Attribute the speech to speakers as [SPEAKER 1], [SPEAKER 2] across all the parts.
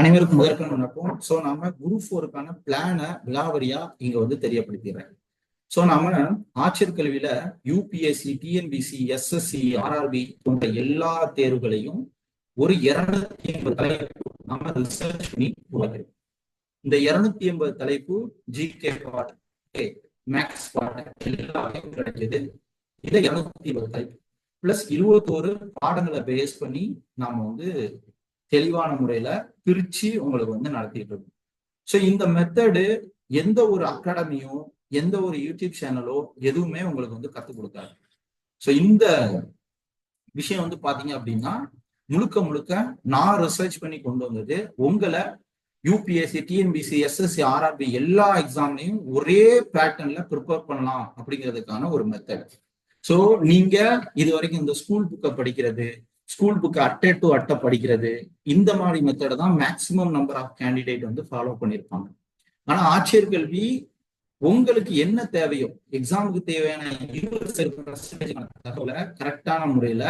[SPEAKER 1] அனைவருக்கும் முதற்கண் வணக்கம். சோ நாம குரு ஃபோருக்கான பிளான விலாவரியா இங்க வந்து தெரியப்படுத்திடுறேன். சோ நாம ஆட்சியர் கல்வியில யூபிஎஸ்சி டிஎன்பிசி எஸ்எஸ்சி ஆர்ஆர்பி போன்ற எல்லா தேர்வுகளையும் ஒரு இருநூத்தி ஐம்பது தலைப்பு நாம ரிசர்ச் பண்ணி உருவாக்கிறோம். இந்த இருநூத்தி ஐம்பது தலைப்பு ஜிகே பாட் மேக்ஸ் பாட் எல்லாமே கிடைக்குது. இதை இருநூத்தி ஐம்பது தலைப்பு. பிளஸ் இருபத்தோரு பாடங்களை பேஸ் பண்ணி நாம வந்து தெளிவான முறையில பிரிச்சு உங்களுக்கு வந்து நடத்திட்டு இருக்கும். ஸோ இந்த மெத்தடு எந்த ஒரு அகாடமியோ எந்த ஒரு யூடியூப் சேனலோ எதுவுமே உங்களுக்கு வந்து கற்றுக் கொடுக்காது. ஸோ இந்த விஷயம் வந்து பாத்தீங்க அப்படின்னா முழுக்க முழுக்க நான் ரிசர்ச் பண்ணி கொண்டு வந்தது உங்களை யூபிஎஸ்சி டிஎன்பிசி எஸ்எஸ்சி ஆர்ஆர்பி எல்லா எக்ஸாம்லையும் ஒரே பேட்டர்ன்ல ப்ரிப்பேர் பண்ணலாம் அப்படிங்கிறதுக்கான ஒரு மெத்தட் ஸோ நீங்க இது வரைக்கும் இந்த ஸ்கூல் புக்கை படிக்கிறது ஸ்கூல் புக் அட்டை டு அட்டை படிக்கிறது. இந்த மாதிரி மெத்தடை தான் மேக்சிமம் நம்பர் ஆஃப் கேண்டிடேட் வந்து ஃபாலோ பண்ணியிருப்பாங்க ஆனா ஆட்சியர் கல்வி உங்களுக்கு என்ன தேவையோ எக்ஸாமுக்கு தேவையான தகவலை கரெக்டான முறையில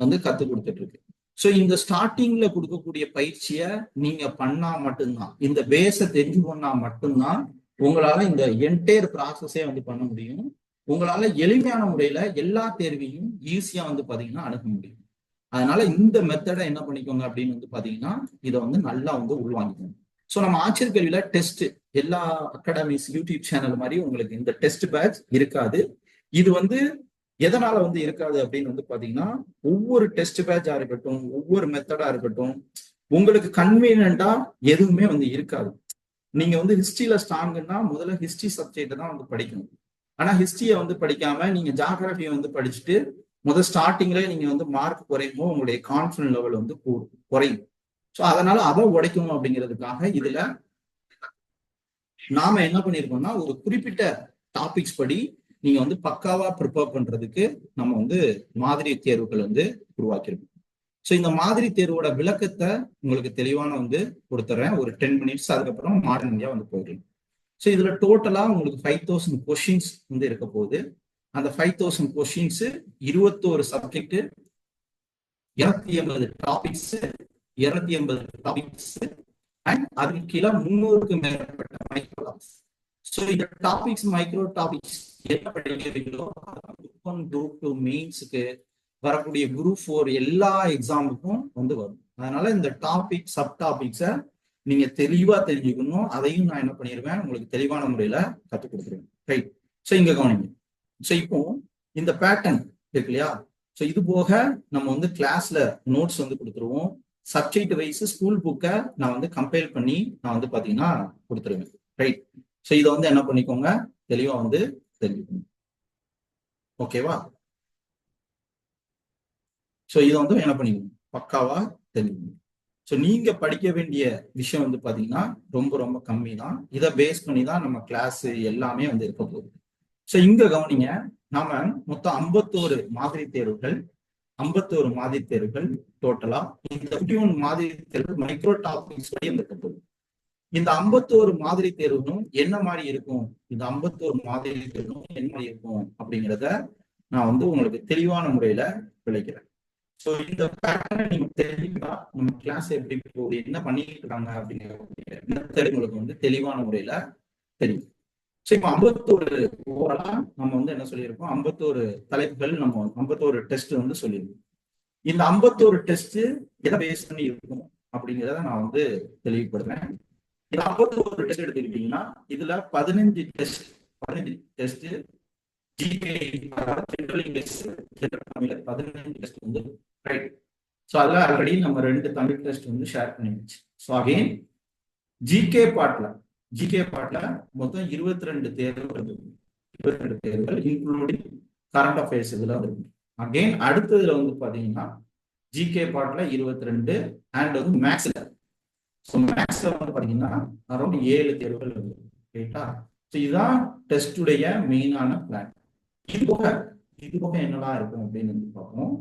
[SPEAKER 1] வந்து கத்து கொடுத்துட்டு இருக்கு ஸோ இந்த ஸ்டார்டிங்ல கொடுக்கக்கூடிய பயிற்சியை நீங்க பண்ணா மட்டும்தான் இந்த பேஸை தெரிஞ்சு பண்ணா மட்டும்தான் உங்களால இந்த என்டையர் ப்ராசஸே வந்து பண்ண முடியும். உங்களால எளிமையான முறையில எல்லா தேர்வையும் ஈஸியா வந்து பாத்தீங்கன்னா அணுக முடியும். அதனால இந்த மெத்தடை என்ன பண்ணிக்கோங்க அப்படின்னு வந்து பாத்தீங்கன்னா இதை வந்து நல்லா வந்து உள்வாங்கிக்கோங்க. ஸோ நம்ம ஆட்சியர் கல்வியில டெஸ்ட் எல்லா அகாடமிஸ் யூடியூப் சேனல் மாதிரி உங்களுக்கு இந்த டெஸ்ட் பேட்ச் இருக்காது. இது வந்து எதனால வந்து இருக்காது அப்படின்னு வந்து பாத்தீங்கன்னா ஒவ்வொரு டெஸ்ட் பேட்சா இருக்கட்டும் ஒவ்வொரு மெத்தடா இருக்கட்டும் உங்களுக்கு கன்வீனியண்டா எதுவுமே வந்து இருக்காது. நீங்க வந்து ஹிஸ்டரியில ஸ்ட்ராங்குன்னா முதல்ல ஹிஸ்டரி சப்ஜெக்ட் தான் வந்து படிக்கணும். ஆனா ஹிஸ்டரியை வந்து படிக்காம நீங்க ஜாகிரபியை வந்து படிச்சுட்டு முதல் ஸ்டார்டிங்லேயே நீங்கள் வந்து மார்க் குறையும் போது உங்களுடைய கான்ஃபிடன்ஸ் லெவல் வந்து குறையும். ஸோ அதனால அதை உடைக்கணும் அப்படிங்கிறதுக்காக இதுல நாம என்ன பண்ணியிருக்கோம்னா ஒரு குறிப்பிட்ட டாபிக்ஸ் படி நீங்க வந்து பக்காவா ப்ரிப்பேர் பண்றதுக்கு நம்ம வந்து மாதிரி தேர்வுகள் வந்து உருவாக்கியிருக்கோம் ஸோ இந்த மாதிரி தேர்வோட விளக்கத்தை உங்களுக்கு தெளிவான வந்து கொடுத்துறேன். ஒரு டென் மினிட்ஸ் அதுக்கப்புறம் மாடர்ன் இந்தியா வந்து போயிடலாம். ஸோ இதுல டோட்டலா உங்களுக்கு ஃபைவ் தௌசண்ட் கொஷின்ஸ் வந்து இருக்க போகுது. அந்த ஃபைவ் தௌசண்ட் கொஸ்டின்ஸ் இருபத்தோரு சப்ஜெக்ட் இருநூத்தி எண்பது டாபிக்ஸ் இருநூத்தி எண்பது டாபிக்ஸ் அண்ட் அதுக்கு கீழே முன்னூறுக்கு மேற்பட்ட மைக்ரோ டாபிக்ஸ் ஸோ இந்த டாபிக்ஸ் மைக்ரோ டாபிக்ஸ் என்ன படிக்கிறீங்களோ குரூப் ஒன் குரூப் டூ மெயின்ஸுக்கு வரக்கூடிய குரூப் ஃபோர் எல்லா எக்ஸாமுக்கும் வந்து வரும். அதனால இந்த டாபிக் சப் டாபிக்ஸை நீங்க தெளிவா தெரிஞ்சுக்கணும். அதையும் நான் என்ன பண்ணிடுவேன் உங்களுக்கு தெளிவான முறையில கற்றுக் கொடுத்துருவேன். ரைட் ஸோ இங்க கவனிங்க. ஸோ இப்போ இந்த பேட்டர்ன் இருக்கு இல்லையா? ஸோ இது போக நம்ம வந்து கிளாஸ்ல நோட்ஸ் வந்து கொடுத்துருவோம். சப்ஜெக்ட் வைஸ் ஸ்கூல் புக்கை நான் வந்து கம்பேர் பண்ணி நான் வந்து பாத்தீங்கன்னா கொடுத்துருவேன். ரைட் ஸோ இதை வந்து என்ன பண்ணிக்கோங்க? தெளிவா வந்து தெரிஞ்சுக்கணும் ஓகேவா ஸோ இதை வந்து என்ன பண்ணிக்கணும் பக்காவா தெரிஞ்சுக்கணும் ஸோ நீங்க படிக்க வேண்டிய விஷயம் வந்து பாத்தீங்கன்னா ரொம்ப ரொம்ப கம்மி தான் இதை பேஸ் பண்ணி தான் நம்ம கிளாஸ் எல்லாமே வந்து இருக்க போகுது. ஸோ இங்க கவனிங்க நாம மொத்தம் ஐம்பத்தோரு மாதிரி தேர்வுகள் ஐம்பத்தோரு மாதிரி தேர்வுகள் டோட்டலா இந்த ஒன் மாதிரி தேர்வுகள் மைக்ரோ டாபிக்ஸ் இருக்க இந்த ஐம்பத்தோரு மாதிரி தேர்வுகளும் என்ன மாதிரி இருக்கும்? இந்த ஐம்பத்தோரு மாதிரி தேர்வுகளும் என்ன மாதிரி இருக்கும்? அப்படிங்கிறத நான் வந்து உங்களுக்கு தெளிவான முறையில விளைக்கிறேன். ஸோ இந்த பேட்டர்னை நீங்க தெளிவா நம்ம கிளாஸ் எப்படி என்ன பண்ணிட்டு இருக்காங்க அப்படிங்கிற உங்களுக்கு வந்து தெளிவான முறையில தெரியும். ஸோ இப்போ ஐம்பத்தோரு ஓவரலா நம்ம வந்து என்ன சொல்லியிருக்கோம்? ஐம்பத்தோரு தலைப்புகள் நம்ம ஐம்பத்தோரு டெஸ்ட் வந்து சொல்லியிருக்கோம். இந்த ஐம்பத்தோரு டெஸ்ட் எதை பேஸ் பண்ணி இருக்கும் அப்படிங்கிறத நான் வந்து தெளிவுபடுறேன் இந்த ஐம்பத்தோரு டெஸ்ட் எடுத்துக்கிட்டீங்கன்னா இதுல பதினஞ்சு டெஸ்ட் பதினஞ்சு டெஸ்ட் ஜிகே இங்கிலீஷ் தமிழ் பதினஞ்சு டெஸ்ட் வந்து ரைட் ஸோ அதில் ஆல்ரெடி நம்ம ரெண்டு தமிழ் டெஸ்ட் வந்து ஷேர் பண்ணிடுச்சு ஸோ அகைன் ஜிகே பாட்டில் ஜிகே பாட்ல மொத்தம் இருபத்தி ரெண்டு தேர்வுகள் இருக்கு இருபத்தி ரெண்டு தேர்வுகள் இன்க்ளூடிங் கரண்ட் அஃபேர்ஸ் இதுல இருக்கு அகெயின் அடுத்ததுல வந்து பாத்தீங்கன்னா ஜிகே பாட்ல இருபத்தி ரெண்டு அண்ட் வந்து மேக்ஸ்ல ஸோ மேக்ஸ்ல வந்து பாத்தீங்கன்னா அரௌண்ட் ஏழு தேர்வுகள் ரைட்டா ஸோ இதுதான் டெஸ்டுடைய மெயினான பிளான் இது போக இது போக என்னெல்லாம் இருக்கும் அப்படின்னு வந்து பார்ப்போம்.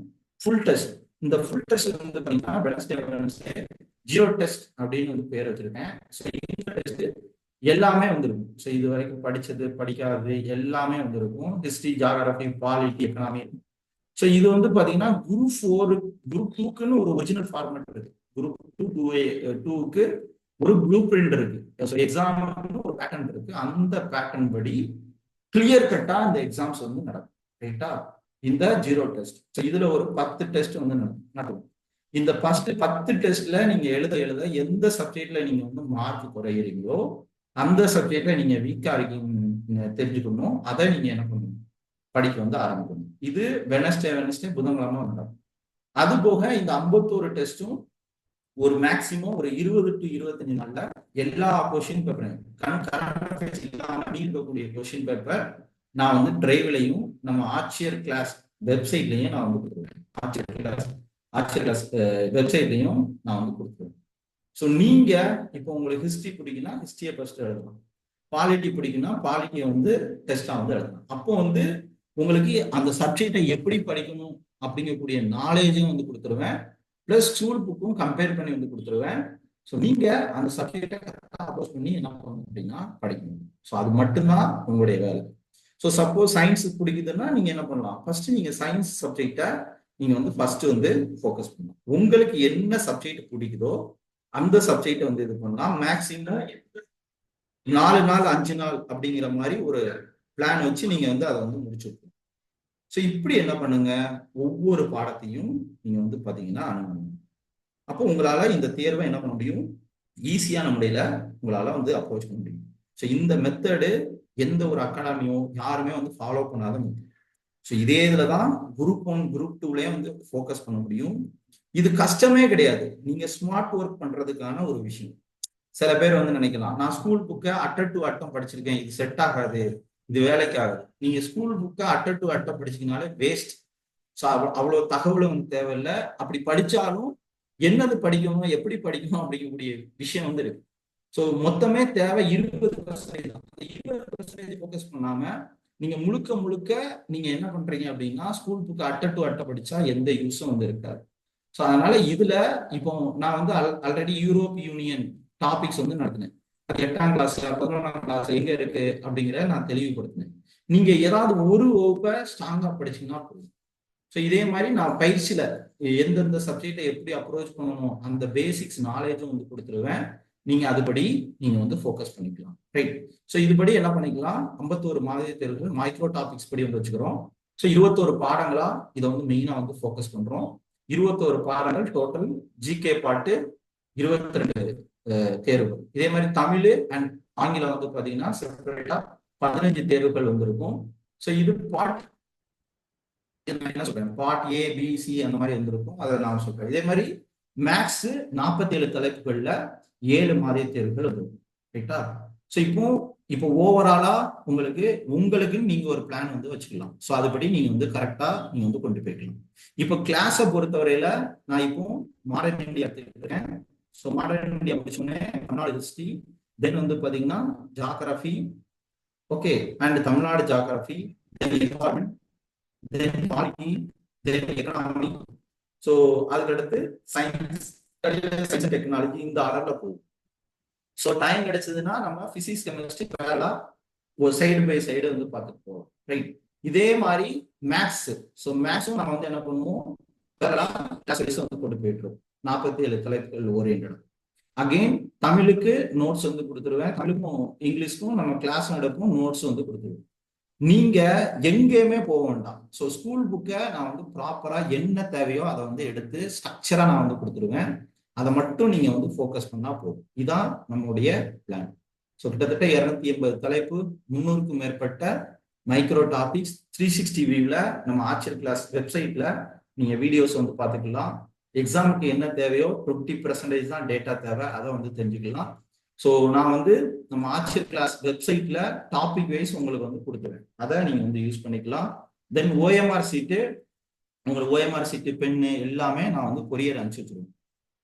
[SPEAKER 1] ஃபுல் டெஸ்ட் இந்த ஃபுல் டெஸ்ட் வந்து பாத்தீங்கன்னா வெனஸ்டே வெனஸ்டே ஜீரோ டெஸ்ட் அப்படின்னு வந்து பேர் வச்சிருக்கேன். ஸோ இந்த டெஸ்ட் எல்லாமே வந்துருக்கும். ஸோ இது வரைக்கும் படிச்சது படிக்காதது எல்லாமே வந்துருக்கும். History geography polity economy so இது வந்து பார்த்தீங்கன்னா குரூப் ஃபோர் குரூப் டூக்குன்னு ஒரு ஒரிஜினல் ஃபார்மேட் இருக்கு. குரூப் டூ டூ டூக்கு ஒரு ப்ளூ பிரிண்ட் இருக்கு ஸோ எக்ஸாம் ஒரு பேட்டர்ன் இருக்கு. அந்த பேட்டர்ன் படி கிளியர் கட்டா இந்த எக்ஸாம்ஸ் வந்து நடக்கும். ரைட்டா இந்த ஜீரோ டெஸ்ட் ஸோ இதுல ஒரு பத்து டெஸ்ட் வந்து நடக்கும். இந்த ஃபர்ஸ்ட் பத்து டெஸ்ட்ல நீங்க எழுத எழுத எந்த சப்ஜெக்ட்ல நீங்க வந்து மார்க் குறையிறீங்களோ அந்த சப்ஜெக்ட்ல நீங்க வீக்கா இருக்கீங்க தெரிஞ்சுக்கணும். அதை நீங்க என்ன பண்ணணும்? படிக்க வந்து ஆரம்பிக்கணும். இது வெனஸ்டே வெனஸ்டே புதன்கிழமை நடக்கும் அது போக இந்த ஐம்பத்தோரு டெஸ்ட்டும் ஒரு மேக்சிமம் ஒரு இருபது டு இருபத்தஞ்சு நாள்ல எல்லா கொஷின் பேப்பரையும் கரண்ட் இல்லாம இருக்கக்கூடிய கொஷின் பேப்பர் நான் வந்து டிரைவ்லையும் நம்ம ஆட்சியர் கிளாஸ் வெப்சைட்லையும் நான் வந்து கொடுத்துருவேன். ஆட்சியர் கிளாஸ் ஆட்சியர் கிளாஸ் வெப்சைட்லையும் நான் வந்து கொடுத்துருவேன். ஸோ நீங்க இப்போ உங்களுக்கு ஹிஸ்ட்ரி பிடிக்குன்னா ஹிஸ்ட்ரியை ஃபர்ஸ்ட் எழுதலாம். பாலிட்டி பிடிக்குன்னா பாலிட்டியை வந்து டெஸ்டா வந்து எழுதலாம். அப்போ வந்து உங்களுக்கு அந்த சப்ஜெக்டை எப்படி படிக்கணும் அப்படிங்கக்கூடிய நாலேஜும் வந்து கொடுத்துருவேன். பிளஸ் ஸ்கூல் புக்கும் கம்பேர் பண்ணி வந்து கொடுத்துருவேன். ஸோ நீங்க அந்த சப்ஜெக்டை கரெக்டாக அப்ரோச் பண்ணி என்ன பண்ணணும் அப்படின்னா படிக்கணும். ஸோ அது மட்டும்தான் உங்களுடைய வேலை. ஸோ சப்போஸ் சயின்ஸ் பிடிக்குதுன்னா நீங்க என்ன பண்ணலாம்? ஃபர்ஸ்ட் நீங்க சயின்ஸ் சப்ஜெக்டை நீங்க வந்து ஃபர்ஸ்ட் வந்து ஃபோக்கஸ் பண்ணலாம் உங்களுக்கு என்ன சப்ஜெக்ட் பிடிக்குதோ அந்த சப்ஜெக்ட் வந்து இது பண்ணலாம். மேக்ஸிமம் நாலு நாள் அஞ்சு நாள் அப்படிங்கிற மாதிரி ஒரு பிளான் வச்சு நீங்க வந்து அதை வந்து முடிச்சுருக்கணும் ஸோ இப்படி என்ன பண்ணுங்க? ஒவ்வொரு பாடத்தையும் நீங்க வந்து பாத்தீங்கன்னா அணுகணும். அப்போ உங்களால இந்த தேர்வை என்ன பண்ண முடியும்? ஈஸியான முறையில உங்களால வந்து அப்ரோச் பண்ண முடியும். ஸோ இந்த மெத்தடு எந்த ஒரு அகாடமியும் யாருமே வந்து ஃபாலோ பண்ணாத மெத்தட் ஸோ இதே இதில் தான் குரூப் ஒன் குரூப் டூலயே வந்து ஃபோக்கஸ் பண்ண முடியும். இது கஷ்டமே கிடையாது. நீங்க ஸ்மார்ட் ஒர்க் பண்றதுக்கான ஒரு விஷயம். சில பேர் வந்து நினைக்கலாம் நான் ஸ்கூல் புக்கை அட்ட டு அட்டம் படிச்சிருக்கேன் இது செட் ஆகாது இது வேலைக்கு ஆகுது நீங்க ஸ்கூல் புக்கை அட்ட டு அட்டம் படிச்சீங்கனாலே வேஸ்ட் ஸோ அவ்வளோ தகவலும் தேவையில்லை. அப்படி படிச்சாலும் என்னது படிக்கணும் எப்படி படிக்கணும் அப்படிங்கக்கூடிய விஷயம் வந்து இருக்கு. ஸோ மொத்தமே தேவை இருபது பர்சன்டேஜ் தான். இருபது பர்சன்டேஜ் ஃபோக்கஸ் பண்ணாம நீங்க முழுக்க முழுக்க நீங்க என்ன பண்றீங்க அப்படின்னா ஸ்கூல் புக்கு அட்ட டு அட்டை படிச்சா எந்த யூஸும் வந்து இருக்காது. ஸோ அதனால இதுல இப்போ நான் வந்து ஆல்ரெடி யூரோப் யூனியன் டாபிக்ஸ் வந்து நடத்தினேன். அது எட்டாம் கிளாஸ் பதினொன்றாம் கிளாஸ் எங்க இருக்கு அப்படிங்கிற நான் தெளிவுபடுத்தினேன். நீங்க ஏதாவது ஒரு வகுப்பை ஸ்ட்ராங்கா படிச்சீங்கன்னா போதும். ஸோ இதே மாதிரி நான் பயிற்சியில எந்தெந்த சப்ஜெக்டை எப்படி அப்ரோச் பண்ணணும் அந்த பேசிக்ஸ் நாலேஜும் வந்து கொடுத்துருவேன். நீங்க அதுபடி நீங்க வந்து ஃபோக்கஸ் பண்ணிக்கலாம். ரைட் ஸோ இதுபடி என்ன பண்ணிக்கலாம்? ஐம்பத்தோரு மாதிரி தேர்வுகள் மைக்ரோ டாபிக்ஸ் படி வந்து வச்சுக்கிறோம். ஸோ இருபத்தோரு பாடங்களா இதை வந்து மெயினாக வந்து ஃபோக்கஸ் பண்றோம். இருபத்தோரு பாடங்கள் டோட்டல் ஜிகே பாட்டு இருபத்தி ரெண்டு தேர்வு இதே மாதிரி தமிழ் அண்ட் ஆங்கிலம் வந்து பாத்தீங்கன்னா செப்பரேட்டா பதினஞ்சு தேர்வுகள் வந்திருக்கும். ஸோ இது பாட் என்ன சொல்றேன்? பாட் ஏ பி சி அந்த மாதிரி வந்திருக்கும். அதை நான் சொல்றேன். இதே மாதிரி மேக்ஸ் நாற்பத்தி ஏழு தலைப்புகள்ல ஏழு மாதிரி தேர்வுகள் வந்திருக்கும். ரைட்டா ஸோ இப்போ இப்போ ஓவராலா உங்களுக்கு உங்களுக்கு நீங்க ஒரு பிளான் வந்து வச்சுக்கலாம். ஸோ அதுபடி நீங்க வந்து கரெக்டா நீங்க வந்து கொண்டு போய்க்கலாம். இப்போ கிளாஸை பொறுத்தவரையில நான் இப்போ மாடர்ன் இந்தியா எடுத்துக்கிறேன் ஸோ மாடர்ன் இந்தியா முடிச்சோடனே தமிழ்நாடு ஹிஸ்டரி தென் வந்து பாத்தீங்கன்னா geography okay and Tamil Nadu geography then environment then polity then economy so அதுக்கடுத்து சயின்ஸ் சயின்ஸ் டெக்னாலஜி இந்த ஆர்டர்ல போகும். ஸோ டைம் கிடைச்சதுன்னா நம்ம பிசிக்ஸ் கெமிஸ்ட்ரி பேரலா ஒரு சைடு பை சைடு வந்து பார்த்துட்டு போவோம் ரைட் இதே மாதிரி மேக்ஸ் ஸோ மேக்ஸும் நம்ம வந்து என்ன பண்ணுவோம்? பேரலா கிளாஸ் வந்து கொண்டு போயிட்டுருவோம். நாற்பத்தி ஏழு தலைப்புகள் ஓரியன்ட் அகெயின் தமிழுக்கு நோட்ஸ் வந்து கொடுத்துருவேன். தமிழுக்கும் இங்கிலீஷ்க்கும் நம்ம கிளாஸ் நடக்கும் நோட்ஸ் வந்து கொடுத்துருவேன். நீங்க எங்கேயுமே போக வேண்டாம். ஸோ ஸ்கூல் புக்கை நான் வந்து ப்ராப்பரா என்ன தேவையோ அதை வந்து எடுத்து ஸ்ட்ரக்சரா நான் வந்து கொடுத்துருவேன். அதை மட்டும் நீங்க வந்து ஃபோக்கஸ் பண்ணா போதும். இதான் நம்மளுடைய பிளான் ஸோ கிட்டத்தட்ட இருநூத்தி எண்பது தலைப்பு முன்னூறுக்கும் மேற்பட்ட மைக்ரோ டாபிக்ஸ் த்ரீ சிக்ஸ்டி வியூவில் நம்ம ஆச்சர் கிளாஸ் வெப்சைட்ல நீங்க வீடியோஸ் வந்து பார்த்துக்கலாம். எக்ஸாமுக்கு என்ன தேவையோ டுவெண்ட்டி பர்சன்டேஜ் தான் டேட்டா தேவை அதை வந்து தெரிஞ்சுக்கலாம். ஸோ நான் வந்து நம்ம ஆச்சர் கிளாஸ் வெப்சைட்ல டாபிக் வைஸ் உங்களுக்கு வந்து கொடுத்துருவேன் அதை நீங்க வந்து யூஸ் பண்ணிக்கலாம். தென் ஓஎம்ஆர் சீட்டு உங்களுக்கு ஓஎம்ஆர் சீட்டு பென்னு எல்லாமே நான் வந்து கொரியர் அனுப்பிச்சு வச்சுருவேன்.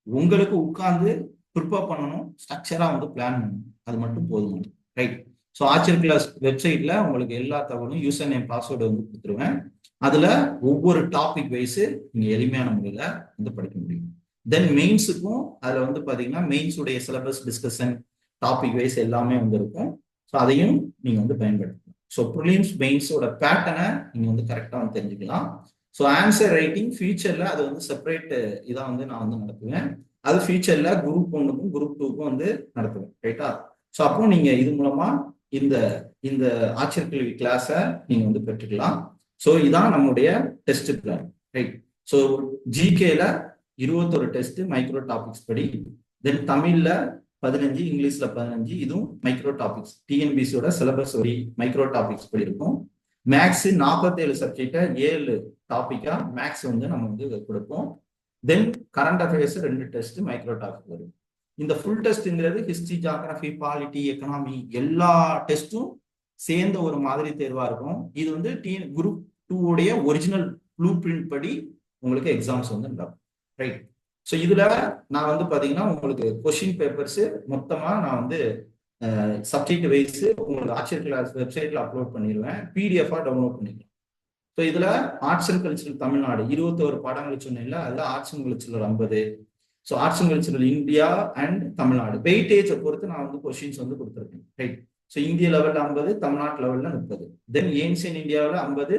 [SPEAKER 1] உங்களுக்கு உட்கார்ந்து ப்ரிப்பேர் பண்ணணும் ஸ்ட்ரக்சரா வந்து பிளான் பண்ணணும். அது மட்டும் போதும். ரைட் ஸோ ஆச்சர் கிளாஸ் வெப்சைட்ல உங்களுக்கு எல்லா தகவலும் யூசர் நேம் பாஸ்வேர்டு வந்து கொடுத்துருவேன். அதுல ஒவ்வொரு டாபிக் வைஸ் நீங்க எளிமையான முறையில வந்து படிக்க முடியும். தென் மெயின்ஸுக்கும் அதுல வந்து பாத்தீங்கன்னா மெயின்ஸுடைய சிலபஸ் டிஸ்கஷன் டாபிக் வைஸ் எல்லாமே வந்து இருக்கும். ஸோ அதையும் நீங்க வந்து பயன்படுத்தலாம். ஸோ ப்ரிலிம்ஸ் மெயின்ஸோட பேட்டர்னை நீங்க வந்து கரெக்டாக வந்து தெரிஞ்சுக்கலாம். ஸோ ஆன்சர் ரைட்டிங் ஃபியூச்சர்ல அது வந்து செப்பரேட் இதாக வந்து நான் வந்து நடத்துவேன். அது ஃபியூச்சர்ல குரூப் ஒன்றுக்கும் குரூப் டூக்கும் வந்து நடத்துவேன். ரைட்டா ஸோ அப்போ நீங்க இது மூலமா இந்த இந்த ஆச்சரிய கல்வி கிளாஸை நீங்க வந்து பெற்றுக்கலாம். ஸோ இதான் நம்முடைய டெஸ்ட் பிளான் ரைட் ஸோ ஜிகேல இருபத்தொரு டெஸ்ட் மைக்ரோ டாபிக்ஸ் படி. தென் தமிழ்ல பதினஞ்சு இங்கிலீஷ்ல பதினஞ்சு இதுவும் மைக்ரோ டாபிக்ஸ் டிஎன்பிசியோட சிலபஸ் படி மைக்ரோ டாபிக்ஸ் படி இருக்கும். மேக்ஸ் நாற்பத்தேழு சப்ஜெக்டை ஏழு டாப்பிக்கா மேக்ஸ் வந்து நம்ம வந்து கொடுப்போம். தென் கரண்ட் அஃபேர்ஸ் ரெண்டு டெஸ்ட் மைக்ரோ டாபிக் வரும். இந்த ஃபுல் டெஸ்ட்ங்கிறது ஹிஸ்டரி ஜாகிரபி பாலிட்டி எக்கனாமி எல்லா டெஸ்ட்டும் சேர்ந்த ஒரு மாதிரி தேர்வா இருக்கும். இது வந்து டி குரூப் டூ உடைய ஒரிஜினல் ப்ளூ பிரிண்ட் படி உங்களுக்கு எக்ஸாம்ஸ் வந்து நடக்கும். ரைட் ஸோ இதுல நான் வந்து பாத்தீங்கன்னா உங்களுக்கு கொஷின் பேப்பர்ஸ் மொத்தமா நான் வந்து சப்ஜெக்ட் வைஸ் உங்களுக்கு ஆச்சரிய கிளாஸ் வெப்சைட்ல அப்லோட் பண்ணிடுவேன் பிடிஎஃபா டவுன்லோட் பண்ணிக்கலாம். ஸோ இதுல ஆர்ட்ஸ் அண்ட் கல்ச்சரல் தமிழ்நாடு இருபத்தோரு பாடங்கள் சொன்னேன்ல அதுல ஆர்ட்ஸ் அண்ட் கல்ச்சரல் ஐம்பது. So arts and cultural India and Tamil Nadu. வெயிட்டேஜை பொறுத்து நான் வந்து கொஸ்டின்ஸ் வந்து கொடுத்துருக்கேன். ரைட் ஸோ இந்திய லெவல்ல ஐம்பது தமிழ்நாட்டு லெவல்ல முப்பது. தென் ஏன்சியன் இந்தியாவில் ஐம்பது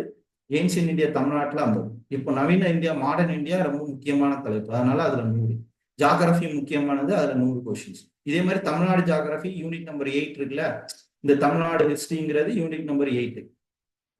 [SPEAKER 1] ஏன்சியன் இந்தியா தமிழ்நாட்டில் ஐம்பது. இப்போ நவீன இந்தியா மாடர்ன் இந்தியா ரொம்ப முக்கியமான தலைப்பு. அதனால அதுல நூறு. ஜாகிரபி முக்கியமானது அதுல நூறு கொஸ்டின்ஸ் இதே மாதிரி Tamil Nadu geography unit number eight இருக்குல்ல? இந்த தமிழ்நாடு ஹிஸ்டரிங்கிறது யூனிட் நம்பர் எயிட்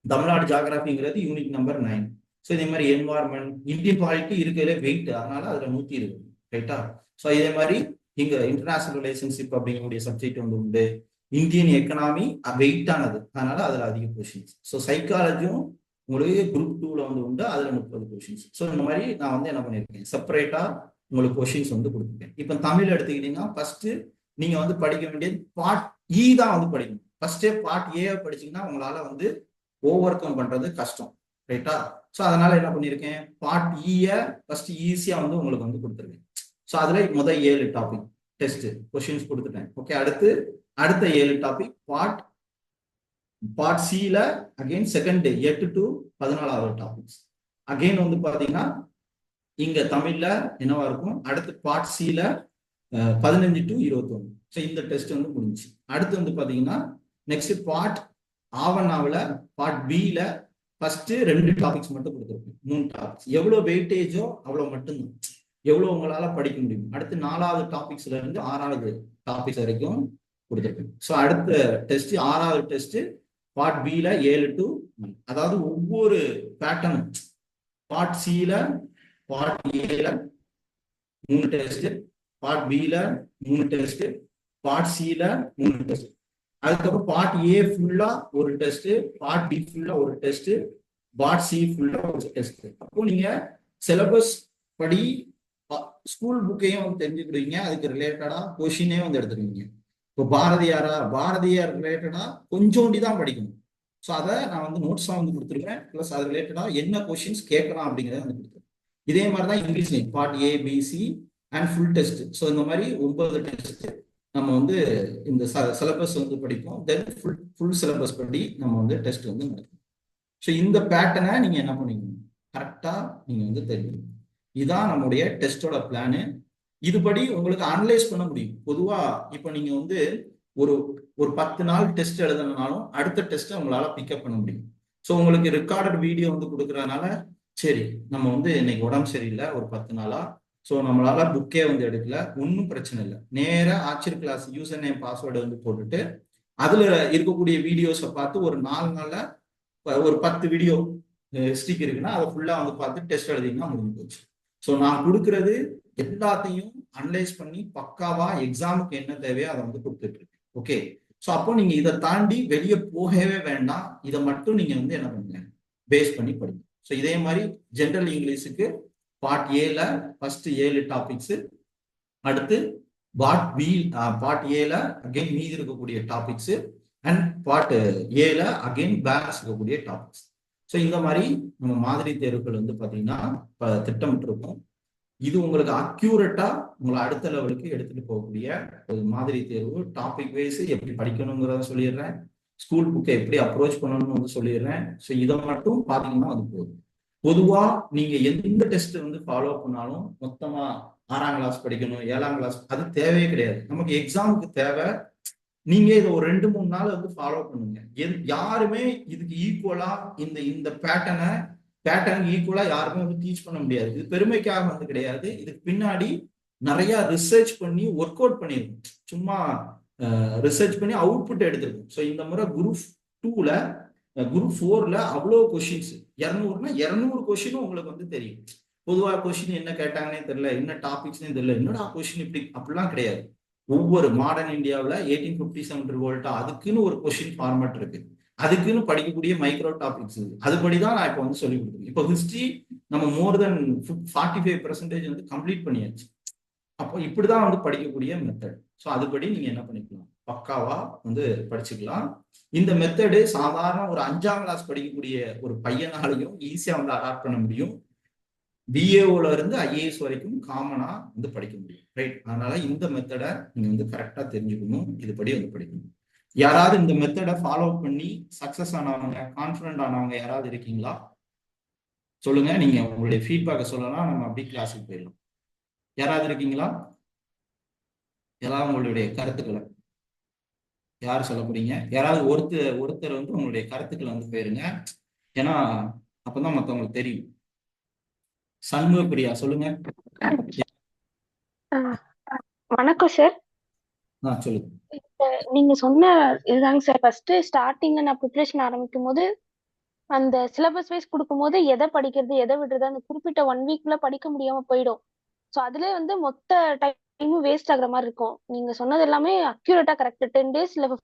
[SPEAKER 1] தமிழ்நாடு ஜாகிரபிங்கிறது யூனிட் நம்பர் நைன் ஸோ இதே மாதிரி என்வாரன்மெண்ட் இந்தியன் பாலிட்டி இருக்கிறதுல வெயிட் அதனால அதுல நூத்தி இருபது ரைட்டா ஸோ இதே மாதிரி இங்க இன்டர்நேஷனல் ரிலேஷன்ஷிப் அப்படிங்கக்கூடிய சப்ஜெக்ட் வந்து உண்டு. இந்தியன் எக்கனாமி வெயிட்டானது அதனால அதுல அதிக கொஷின்ஸ் ஸோ சைக்காலஜியும் உங்களுக்கு குரூப் டூல வந்து உண்டு. அதுல முப்பது கொஷின்ஸ் ஸோ இந்த மாதிரி நான் வந்து என்ன பண்ணியிருக்கேன் செப்பரேட்டா உங்களுக்கு கொஷின்ஸ் வந்து கொடுத்துருக்கேன். இப்போ தமிழ் எடுத்துக்கிட்டீங்கன்னா ஃபர்ஸ்ட் நீங்க வந்து படிக்க வேண்டியது பார்ட் இ e தான் வந்து படிக்கணும். ஃபர்ஸ்டே பார்ட் ஏ படிச்சீங்கன்னா உங்களால வந்து ஓவர் கம் பண்றது கஷ்டம் ரைட்டா ஸோ அதனால என்ன பண்ணியிருக்கேன் பார்ட் இய e ஃபர்ஸ்ட் ஈஸியா வந்து உங்களுக்கு வந்து கொடுத்துருக்கேன் ஸோ அதுல முதல் ஏழு டாபிக் டெஸ்ட் கொஷின்ஸ் கொடுத்துட்டேன். ஓகே அடுத்து அடுத்த ஏழு டாபிக் பார்ட் பார்ட் சில அகைன் செகண்ட் டே எட்டு டு பதினாலாவது டாபிக்ஸ் அகைன் வந்து பாத்தீங்கன்னா இங்க தமிழ்ல என்னவா இருக்கும்? அடுத்து பார்ட் சில பதினஞ்சு டு இருபத்தொன்னு. ஸோ இந்த டெஸ்ட் வந்து முடிஞ்சு அடுத்து வந்து பாத்தீங்கன்னா நெக்ஸ்ட் பார்ட் ஆவணாவில் பார்ட் பியில் ஃபர்ஸ்ட் ரெண்டு டாபிக்ஸ் மட்டும் கொடுத்துருக்கோம். மூணு டாபிக்ஸ் எவ்வளோ வெயிட்டேஜோ அவ்வளோ மட்டும்தான். எவ்வளோ உங்களால் படிக்க முடியும். அடுத்து நாலாவது டாபிக்ஸ்ல இருந்து ஆறாவது டாபிக்ஸ் வரைக்கும் கொடுத்துருக்கோம். ஸோ அடுத்த டெஸ்ட் ஆறாவது டெஸ்ட் பார்ட் பியில் ஏழு டு அதாவது ஒவ்வொரு பேட்டர்னும் பார்ட் சியில் பார்ட் ஏல மூணு டெஸ்ட் பார்ட் பியில் மூணு டெஸ்ட் பார்ட் சியில் மூணு டெஸ்ட் அதுக்கப்புறம் பார்ட் ஏ ஃபுல்லா ஒரு டெஸ்ட் பார்ட் பி ஃபுல்லா ஒரு டெஸ்ட் பார்ட் சி ஃபுல்லா ஒரு டெஸ்ட் அப்போ நீங்க சிலபஸ் படி ஸ்கூல் புக்கையும் வந்து அதுக்கு ரிலேட்டடா கொஷினே வந்து எடுத்துருவீங்க இப்போ பாரதியாரா? பாரதியார் ரிலேட்டடா கொஞ்சோண்டி தான் படிக்கணும். ஸோ அதை நான் வந்து நோட்ஸாக வந்து கொடுத்துருக்கேன் ப்ளஸ் அது ரிலேட்டடா என்ன கொஷின்ஸ் கேட்கலாம் அப்படிங்கிறத வந்து கொடுத்துருக்கேன். இதே மாதிரி தான் இங்கிலீஷ்லையும். Part A B C and full test so இந்த மாதிரி ஒன்பது டெஸ்ட் நம்ம வந்து இந்த சிலபஸ் வந்து படிப்போம். தென் ஃபுல் ஃபுல் சிலபஸ் படி நம்ம வந்து டெஸ்ட் வந்து நடக்கும் ஸோ இந்த பேட்டர்னை நீங்க என்ன பண்ணிக்கணும்? கரெக்டா நீங்க வந்து தெரியும் இதுதான் நம்முடைய டெஸ்டோட பிளானு இதுபடி உங்களுக்கு அனலைஸ் பண்ண முடியும். பொதுவா இப்போ நீங்க வந்து ஒரு ஒரு பத்து நாள் டெஸ்ட் எழுதணுனாலும் அடுத்த டெஸ்ட்டை உங்களால பிக்கப் பண்ண முடியும். ஸோ உங்களுக்கு ரெக்கார்டட் வீடியோ வந்து கொடுக்கறதுனால சரி நம்ம வந்து இன்னைக்கு உடம்பு சரியில்லை. ஒரு பத்து நாளா ஸோ நம்மளால புக்கே வந்து எடுக்கல. ஒன்றும் பிரச்சனை இல்லை. நேராக ஆச்சர் கிளாஸ் யூசர் நேம் பாஸ்வேர்டு வந்து போட்டுட்டு அதில் இருக்கக்கூடிய வீடியோஸை பார்த்து ஒரு நாலு நாளில் ஒரு பத்து வீடியோ ஸ்டிக் இருக்குன்னா அதை ஃபுல்லாக வந்து பார்த்து டெஸ்ட் எழுதிங்கன்னா முடிஞ்சு போச்சு. ஸோ நான் கொடுக்கறது எல்லாத்தையும் அனலைஸ் பண்ணி பக்காவா எக்ஸாமுக்கு என்ன தேவையோ அதை வந்து கொடுத்துட்டு இருக்கேன். ஓகே ஸோ அப்போ நீங்க இதை தாண்டி வெளியே போகவே வேண்டாம். இதை மட்டும் நீங்க வந்து என்ன பண்ணுங்க? பேஸ் பண்ணி படிங்க. ஸோ இதே மாதிரி ஜென்ரல் இங்கிலீஷுக்கு பார்ட் ஏல ஃபர்ஸ்ட் ஏழு டாபிக்ஸ் அடுத்து பார்ட் பி பார்ட் ஏல அகைன் மீதி இருக்கக்கூடிய டாபிக்ஸ் அண்ட் பார்ட் ஏல அகைன் பேலன்ஸ் இருக்கக்கூடிய டாபிக்ஸ் ஸோ இந்த மாதிரி நம்ம மாதிரி தேர்வுகள் வந்து பார்த்தீங்கன்னா திட்டமிட்டிருக்கோம். இது உங்களுக்கு அக்யூரட்டா உங்களை அடுத்த லெவலுக்கு எடுத்துட்டு போகக்கூடிய ஒரு மாதிரி தேர்வு. டாபிக் வைஸ் எப்படி படிக்கணுங்கிறத சொல்லிடுறேன். ஸ்கூல் புக்கை எப்படி அப்ரோச் பண்ணணும்னு வந்து சொல்லிடுறேன். ஸோ இதை மட்டும் பார்த்தீங்கன்னா அது போதும். பொதுவா நீங்க எந்த டெஸ்ட் வந்து ஃபாலோ பண்ணாலும் மொத்தமா ஆறாம் கிளாஸ் படிக்கணும் ஏழாம் கிளாஸ் அது தேவையே கிடையாது. நமக்கு எக்ஸாமுக்கு தேவை. நீங்க இதை ஒரு ரெண்டு மூணு நாள் வந்து ஃபாலோ பண்ணுங்க. யாருமே இதுக்கு ஈக்குவலா இந்த இந்த பேட்டர்னை பேட்டர்னுக்கு ஈக்குவலா யாருமே வந்து டீச் பண்ண முடியாது. இது பெருமைக்காக வந்து கிடையாது. இதுக்கு பின்னாடி நிறைய ரிசர்ச் பண்ணி ஒர்க் அவுட் பண்ணியிருக்கும் சும்மா ரிசர்ச் பண்ணி அவுட்புட் எடுத்திருக்கும். ஸோ இந்த முறை குரூப் டூல குரூப் ஃபோர்ல அவ்வளோ கொஷின்ஸ் இரநூறுனா இரநூறு கொஷினும் உங்களுக்கு வந்து தெரியும். பொதுவாக கொஷின் என்ன கேட்டாங்கன்னே தெரியல என்ன டாபிக்ஸ்னே தெரியல என்னடா கொஷின் இப்படி அப்படிலாம் கிடையாது. ஒவ்வொரு மாடர்ன் இந்தியாவில் எயிட்டீன் ஃபிஃப்டி செவன் ரிவோல்ட்டா அதுக்குன்னு ஒரு கொஷின் ஃபார்மேட் இருக்கு. அதுக்குன்னு படிக்கக்கூடிய மைக்ரோ டாபிக்ஸ் அதுபடி தான் நான் இப்போ வந்து சொல்லி கொடுத்தேன் இப்போ ஹிஸ்ட்ரி நம்ம more then forty five percentage வந்து கம்ப்ளீட் பண்ணியாச்சு. அப்போ இப்படிதான் வந்து படிக்கக்கூடிய மெத்தட் ஸோ அதுபடி நீங்க என்ன பண்ணிக்கலாம்? பக்காவா வந்து படிச்சுக்கலாம். இந்த மெத்தடு சாதாரண ஒரு அஞ்சாம் கிளாஸ் படிக்கக்கூடிய ஒரு பையனாலையும் ஈஸியா வந்து அடாப்ட் பண்ண முடியும். பிஏஓல இருந்து ஐஏஎஸ் வரைக்கும் காமனா வந்து படிக்க முடியும். ரைட் அதனால இந்த மெத்தடை நீங்க வந்து கரெக்டா தெரிஞ்சுக்கணும். இதுபடி வந்து படிக்கணும். யாராவது இந்த மெத்தடை ஃபாலோ பண்ணி சக்சஸ் ஆனவங்க கான்ஃபிடென்ட் ஆனவங்க யாராவது இருக்கீங்களா? சொல்லுங்க. நீங்க உங்களுடைய ஃபீட்பேக்கை சொல்லலாம். நம்ம அப்படி கிளாஸுக்கு போயிடலாம். யாராவது இருக்கீங்களா? எல்லாம் உங்களுடைய கருத்துக்களை யார் சொல்ல போறீங்க? யாராவது ஒருத்தர் ஒருத்தர் வந்து உங்களுடைய கருத்துக்களை வந்து போயிருங்க. ஏன்னா அப்பதான் மத்தவங்களுக்கு தெரியும். சண்முக பிரியா சொல்லுங்க.
[SPEAKER 2] வணக்கம் சார்.
[SPEAKER 1] சொல்லுங்க.
[SPEAKER 2] நீங்க சொன்ன இதுதாங்க சார். ஃபர்ஸ்ட் ஸ்டார்டிங்ல நான் ப்ரிப்பரேஷன் ஆரம்பிக்கும் போது அந்த சிலபஸ் வைஸ் கொடுக்கும்போது எதை படிக்கிறது எதை விடுறது அந்த குறிப்பிட்ட ஒன் வீக்ல படிக்க முடியாம போயிடும். ஸோ அதுல வந்து மொத்த டைமும் வேஸ்ட் ஆகுற மாதிரி இருக்கும். நீங்க சொன்னது எல்லாமே அக்யூரேட்டா கரெக்ட் டென் டேஸ் இல்ல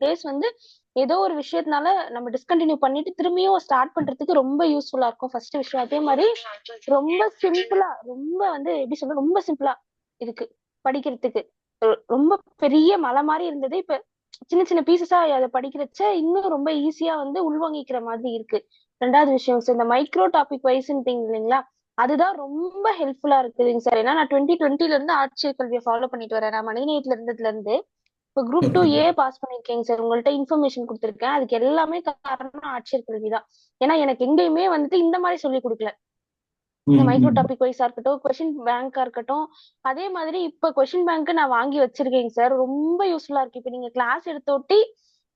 [SPEAKER 2] டேஸ் வந்து ஏதோ ஒரு விஷயத்தினால நம்ம டிஸ்கண்டினியூ பண்ணிட்டு திரும்பியும் ஸ்டார்ட் பண்றதுக்கு ரொம்ப யூஸ்ஃபுல்லா இருக்கும். ஃபர்ஸ்ட் விஷயம். அதே மாதிரி ரொம்ப சிம்பிளா ரொம்ப வந்து எப்படி சொல்ற ரொம்ப சிம்பிளா இருக்கு படிக்கிறதுக்கு. ரொம்ப பெரிய மலை மாதிரி இருந்தது. இப்ப சின்ன சின்ன பீசஸா அதை படிக்கிறச்ச இன்னும் ரொம்ப ஈஸியா வந்து உள்வாங்கிக்கிற மாதிரி இருக்கு. ரெண்டாவது விஷயம். சார் இந்த மைக்ரோ டாபிக் வைஸ்ன்றீங்க இல்லைங்களா? அதுதான் ரொம்ப ஹெல்ப்ஃபுல்லா இருக்குதுங்க சார் ஏன்னா நான் டுவெண்ட்டி டுவெண்ட்டில இருந்து ஆட்சியர் கல்வியை ஃபாலோ பண்ணிட்டு வரேன். நான் மணிநேயத்துல இருந்ததுல இருந்து இப்போ குரூப் டூ ஏ பாஸ் பண்ணிருக்கேங்க சார் உங்கள்ட்ட இன்ஃபர்மேஷன் கொடுத்துருக்கேன். அதுக்கு எல்லாமே காரணம் ஆட்சியர் கல்வி தான் ஏன்னா எனக்கு எங்கேயுமே வந்துட்டு இந்த மாதிரி சொல்லி கொடுக்கல. இந்த மைக்ரோ டாபிக் வைஸா இருக்கட்டும் கொஸ்டின் பேங்கா இருக்கட்டும். அதே மாதிரி இப்ப கொஸ்டின் பேங்க் நான் வாங்கி வச்சிருக்கேங்க சார் ரொம்ப யூஸ்ஃபுல்லா இருக்கு. இப்ப நீங்க கிளாஸ் எடுத்து